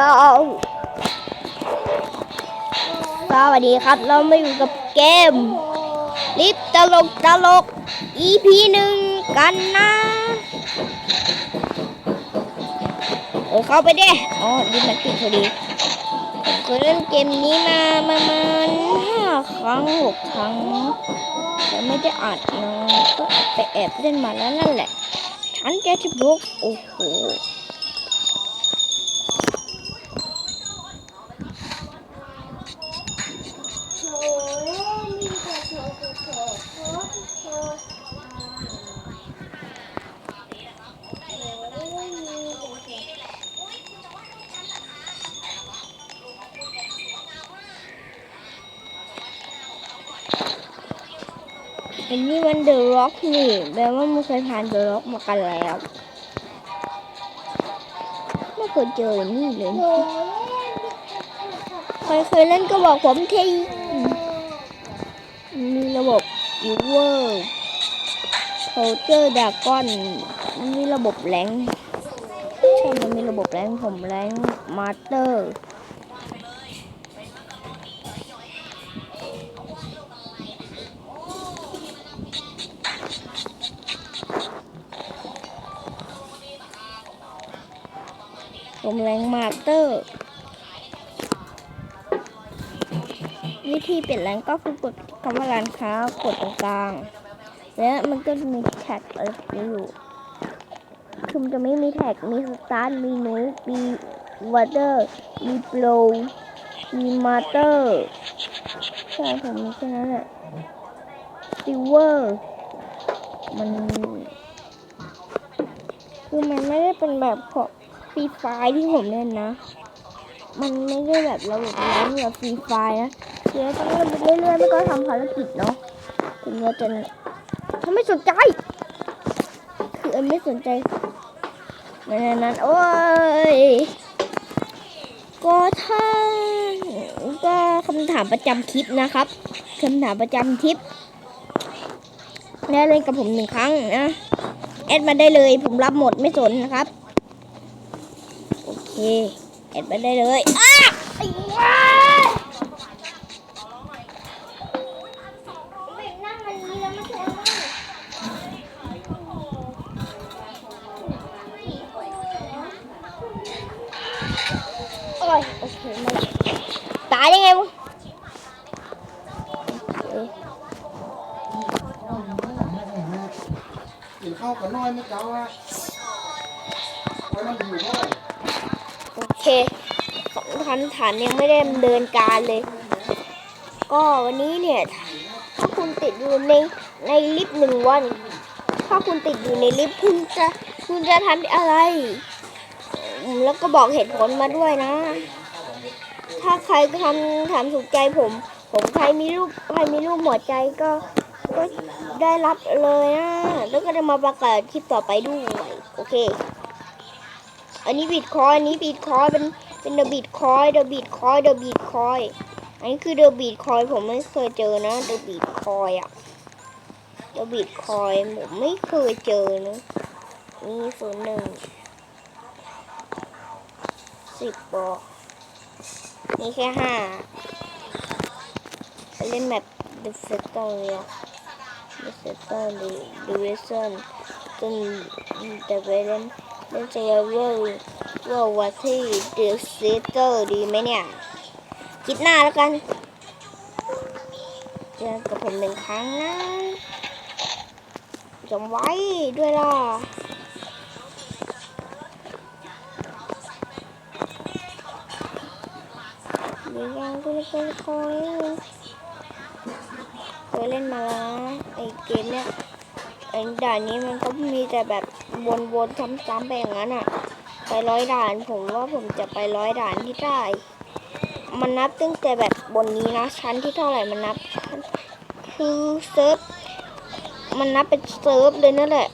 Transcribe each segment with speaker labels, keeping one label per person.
Speaker 1: สวัสดีครับ เรามาอยู่กับเกม ลิฟตลกตลก EP หนึ่งกันนะเออเข้าไปดิอ๋อดิมันติดพอดีผมเคยเล่นเกมนี้มาประมาณห้าครั้งหกครั้งแต่ไม่ได้อัดนะก็ไปแอบเล่นมาแล้วนั่นแหละ ฉันจะที่บล็อกโอ้โห อันนี้มันเดอะร็อกนี่แปลว่ามันเคยผ่านเดอะร็อกมากันแล้วไม่เคยเจอนี่เลยใครเคยเล่นก็บอกผมทีมีระบบยูเวอร์โคเจอร์ดากอนมีระบบแรงใช่มันมีระบบแรงผมแรงมาสเตอร์ ผมแรงมาสเตอร์ วิธีเปลี่ยนแรงก็คือกดคำว่าร้านค้ากดตรงกลาง แล้วมันก็จะมีแท็กอะไรอยู่คือมันจะไม่มีแท็กมีสตาร์ทมีนูมีวอเตอร์มีโปรมีมาเตอร์ใช่ผมมีแค่นั้นแหละซิลเวอร์มันคือมันไม่ได้เป็นแบบของ ฟรีไฟที่ผมเล่นนะ มันไม่ได้แบบระบบร้านแบบฟรีไฟนะเดี๋ยวต้องเล่นไปเรื่อยๆไม่ก็ทำภารกิจเนาะถึงเราจะทำไม่สนใจ คืออ็มไม่สนใจในนั้นโอ้ยก็ถ้าก็คำถามประจำคลิปนะครับคำถามประจำคลิปแล้วเล่นกับผมหนึ่งครั้งนะแอดมาได้เลยผมรับหมดไม่สนนะครับ เคแอดมาได้เลยอ้าโอ้ยโอเคมาละตายยังไงวะอเค
Speaker 2: กินข้าวกับน้อยไม่เจ้าอะเพราะมันอยู่ด้วย
Speaker 1: สองพันฐานยังไม่ได้ดำเนินการเลย ก็วันนี้เนี่ยถ้าคุณติดอยู่ในในลิฟต์หนึ่งวัน ถ้าคุณติดอยู่ในลิฟต์คุณจะคุณจะทำอะไร แล้วก็บอกเหตุผลมาด้วยนะ ถ้าใครทำถามถูกใจผม ผมใครมีรูปใครมีรูปหัวใจก็ก็ได้รับเลยนะ แล้วก็จะมาประกาศคลิปต่อไปด้วย โอเค อันนี้บิตคอยอันนี้บิตคอยเป็นเป็นเดอะบิตคอยเดอะบิตคอยเดอะบิตคอยอันนี้คือเดอะบิตคอยผมไม่เคยเจอนะเดอะบิตคอยอะเดอะบิตคอยผมไม่เคยเจอนะนี่ศูนย์หนึ่งสิบบอกนี่แค่ห้าเล่นแบบ The Factory The Factory Division จนแต่ไปเล่น เล่นเจอเวอร์เวอร์วัตที่ The Seeker ดีไหมเนี่ย คิดหน้าแล้วกันเจอกับผมหนึ่งครั้งนะจำไว้ด้วยล่ะเดี๋ยวยังก็ไม่เคยคอยเคยเล่นมาแล้วไอเกมเนี้ย ไอด่านนี้มันก็มีแต่แบบวนๆซ้ำๆไปอย่างนั้นอะ ไปร้อยด่านผมว่าผมจะไปร้อยด่านที่ได้ มันนับตั้งแต่แบบบนนี้นะ ชั้นที่เท่าไหร่มันนับ คือเซิร์ฟมันนับเป็นเซิร์ฟเลยนั่นแหละ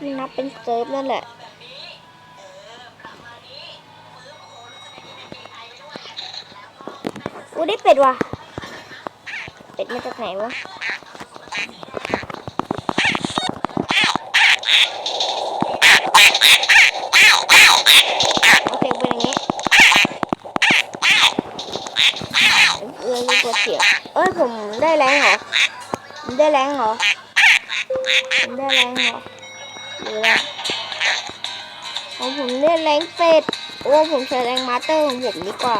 Speaker 1: มันนับเป็นเซิร์ฟนั่นแหละอู้ได้เป็ดว่ะ เป็ดมาจากไหนวะ เอเคเป็นอย่างนี้เอ้ยปวดเสียเอ้ยผมได้แรงเหรอได้แรงเหรอได้แรงเหรอหรืออะไรของผมได้แรงเฟดโอ้ผมใช้แรงมาสเตอร์ของผมดีกว่า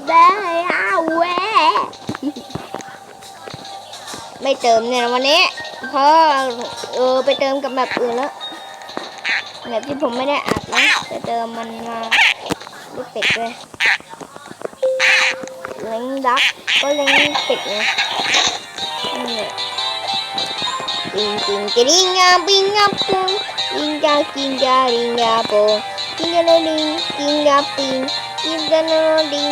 Speaker 1: ไม่จบเลยอะเวไม่เติมเนี่ยวันนี้เพราะเออไปเติมกับแบบอื่นแล้วแบบที่ผมไม่ได้อัดนะจะเติมมันมาลูกเป็ดด้วยเล้งดักก็เล้งเป็ดไงนี่แหละปิงปิงกะดิงอะปิงอะปุงปิงกากิงกาดิงอะปุงกิงกะโนกิงกาปิงกิงกะโนกาปิง ยินดีดี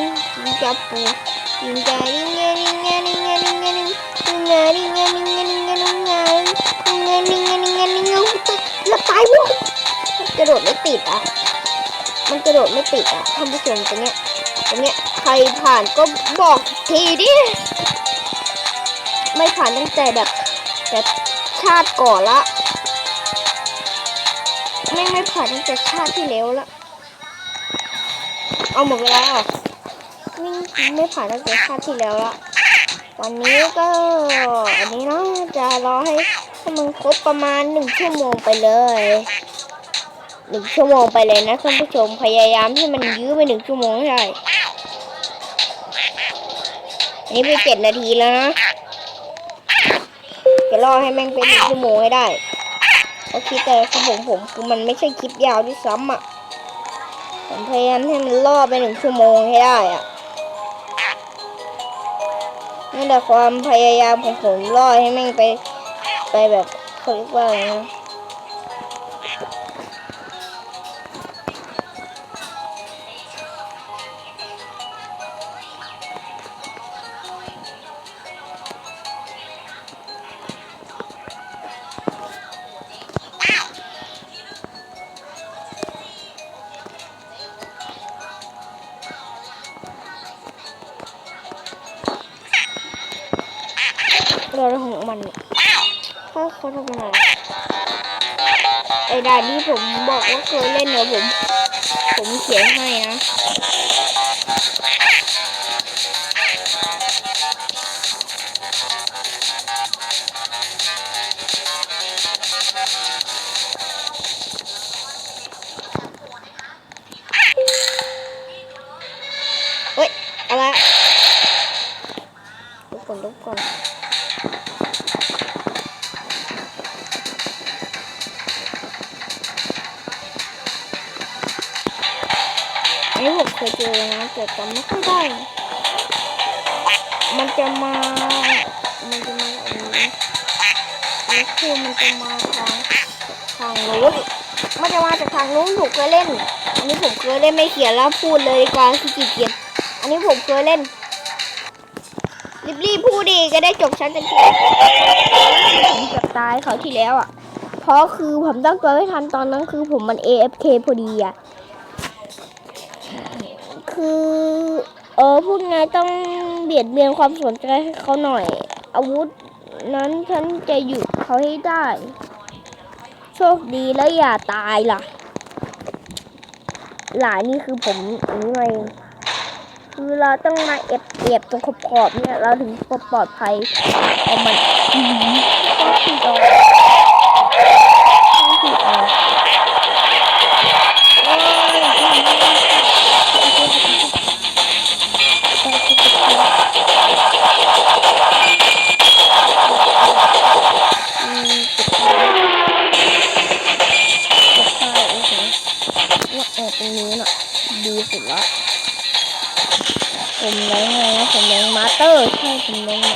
Speaker 1: ล้วไปวุ้งกระโดดไง่ติดอะ มันกระโดดไง่ติดง่ะท่านผู้ชมารงเนี้ยารงเนี้ยใครผ่านก็บอกทีดิไม่ผ่านตั้งแต่แบบแบบชาติก่อนละ ไม่ไม่ผ่านตั้งแต่ชาติที่แล้วละ เอาหมดเวลาอะไม่ไม่ผ่านตั้งแต่ชาติที่แล้วละวันนี้ก็อันนี้เนาะจะรอให้ให้มันครบประมาณหนึ่งชั่วโมงไปเลยหนึ่งชั่วโมงไปเลยนะท่านผู้ชมพยายามให้มันยื้อไปหนึ่งชั่วโมงให้ได้อันนี้ไปเจ็ดนาทีแล้วนะจะรอให้แม่งเป็นหนึ่งชั่วโมงให้ได้เพราะคิดแต่ของผมผมคือมันไม่ใช่คลิปยาวด้วยซ้ำอะ ผมพยายามให้มันล่อไปหนึ่งชั่วโมงให้ได้อะนั่นแต่ความพยายามของผมล่อให้แม่งไปไปแบบเขาเรียกว่าอะไรนะ เราของมันถ้าเขาทำอะไรไอ้ด่านที่ผมบอกว่าเคยเล่นเดี๋ยวผม ผมเขียนให้นะเฮ้ย อะไรทุกคนทุกคน เคยเจอนะแต่จำไม่ค่อยได้ มันจะมา มันจะมาอันนี้นี่คือมันจะมาทางทางนู้นมันจะมาจากทางนู้นผมเคยเล่น อันนี้ผมเคยเล่นไม่เขียนแล้วพูดเลยดีกว่าที่จีเขียนอันนี้ผมเคยเล่น รีบๆพูดดีก็ได้จบชั้นกันทีผมเกับตายเขาที่แล้วอะ เพราะคือผมตั้งตัวไม่ทันตอนนั้นคือผมมัน AFK พอดีอะ คือ เออพูดไงต้องเบียดเบียนความสนใจให้เขาหน่อย อาวุธนั้นฉันจะหยุดเขาให้ได้ โชคดีแล้วอย่าตายล่ะ หลายนี่คือผมอันนี้เองคือเราต้องมาเอบเอบตรงขอบขอบเนี่ย เราถึงปลอดภัยเอามันอืมก็คือเอา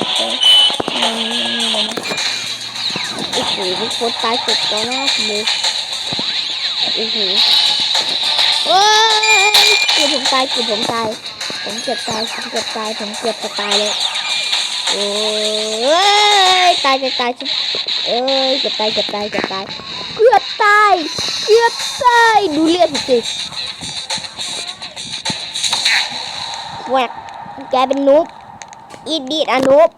Speaker 1: มลงเนี่ยเจอมันมันโอ้โหทุกคนตายเสร็จต่อหน้าผมเลยโอ้โหเอ้ยเกือบผมตายเกือบผมตาย ผมเกือบตายผมเกือบตายผมเกือบจะตายเลยโอ้ยตายจะตายจะเอ้ยเกือบตายเกือบตายเกือบตายเกือบตายเกือบตายดูเลือดสิแหวกแกเป็นนุบ อีดีดอนุบ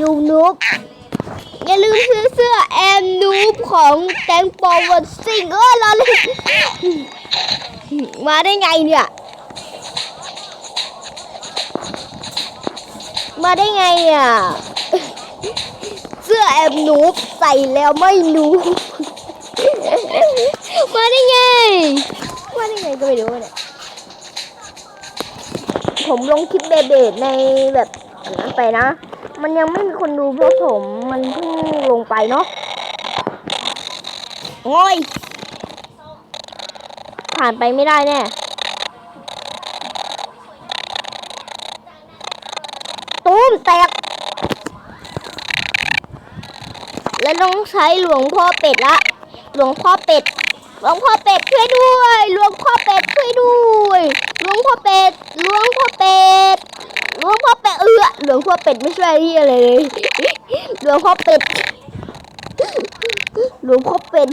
Speaker 1: ยูนุบอย่าลืมซื้อเสื้อแอมนูบของแตงโปวันซิงเออรอเลยมาได้ไงเนี่ย มาได้ไงอะ เสื้อแอบนูใส่แล้วไม่หนูมาได้ไง มาได้ไงก็ไม่รู้เนี่ย ผมลงคลิปเบเบดในแบบ อันนั้นไปนะ มันยังไม่มีคนดูเพราะผมมันเพิ่งลงไปเนาะโอ้ย ผ่านไปไม่ได้แน่ ตูมแตก แล้วต้องใช้หลวงพ่อเป็ดละ หลวงพ่อเป็ด หลวงพ่อเป็ดช่วยด้วย หลวงพ่อเป็ดช่วยด้วย หลวงพ่อเป็ด หลวงพ่อเป็ด หลวงพ่อเป็ดเออหลวงพ่อเป็ดไม่ช่วยที่อะไรเลยหลวงพ่อเป็ดหลวงพ่อเป็ด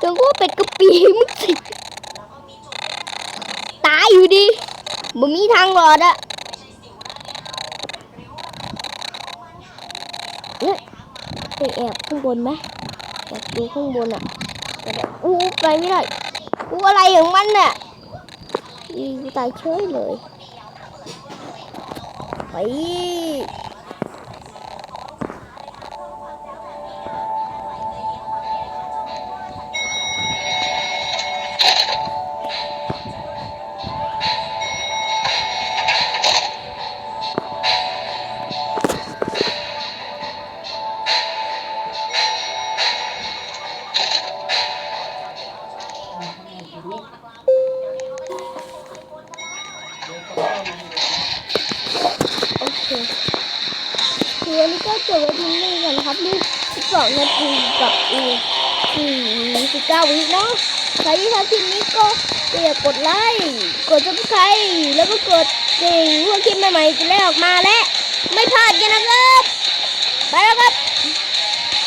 Speaker 1: หลวงพ่อเป็ดก็ปีมึงสิตายอยู่ดีมึงมีทางรอดอะเนี่ยไปแอบข้างบนไหมแอบดูข้างบนอะแต่แบบอู้ไปไม่ได้อู้อะไรของมันเน่ะอีกูตายเฉย เลยไป จบไว้ที่นี่กันครับนี่12นาทีกับอีก49วินะใครที่ชอบคลิปนี้ก็อย่ากดไลค์กดซับสไครต์แล้วก็กดกริ่งเพื่อคลิปใหม่ๆจะได้ออกมาและ ไม่พลาดกันนะครับ ไปแล้วครับ